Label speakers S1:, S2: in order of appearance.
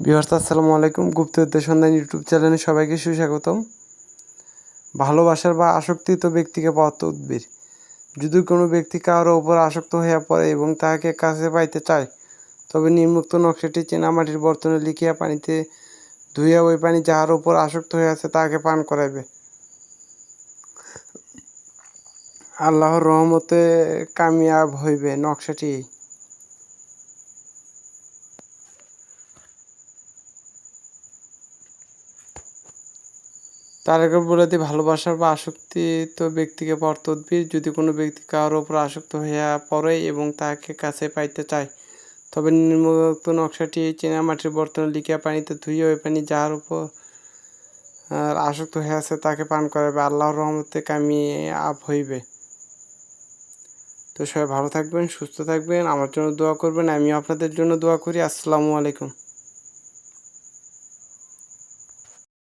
S1: বিহার আসসালামু আলাইকুম। গুপ্তবিদ্যা সন্ধান ইউটিউব চ্যানেলে সবাইকে সুস্বাগতম। ভালোবাসার বা আসক্তিত ব্যক্তিকে পাওয়া তো উদ্ভিদ। যদি কোনো ব্যক্তি কারোর ওপর আসক্ত হইয়া পড়ে এবং তাহাকে কাছে পাইতে চায়, তবে নিম্নোক্ত নকশাটি চেনামাটির বর্তনে লিখিয়া পানিতে ধুইয়া ওই পানি যাহার উপর আসক্ত হইয়াছে তাহাকে পান করাইবে। আল্লাহর রহমতে কামিয়াব হইবে নকশাটি। তার আগে বলে দিই, ভালোবাসার বা আসক্তিত ব্যক্তিকে পাওয়ার তদ্বির যদি কোনো ব্যক্তি কারোর ওপর আসক্ত হইয়া পড়ে এবং তাকে কাছে পাইতে চায়, তবে নিম্নোক্ত নকশাটি চেনা মাটির বর্তনে লিখিয়া পানিতে ধুইয়া ওই পানি যাহার উপর আসক্ত হইয়াছে তাকে পান করাবে আল্লাহর রহমতে কামিয়ে আপ হইবে। তো সবাই ভালো থাকবেন, সুস্থ থাকবেন, আমার জন্য দোয়া করবেন, আমিও আপনাদের জন্য দোয়া করি, আসসালামু আলাইকুম।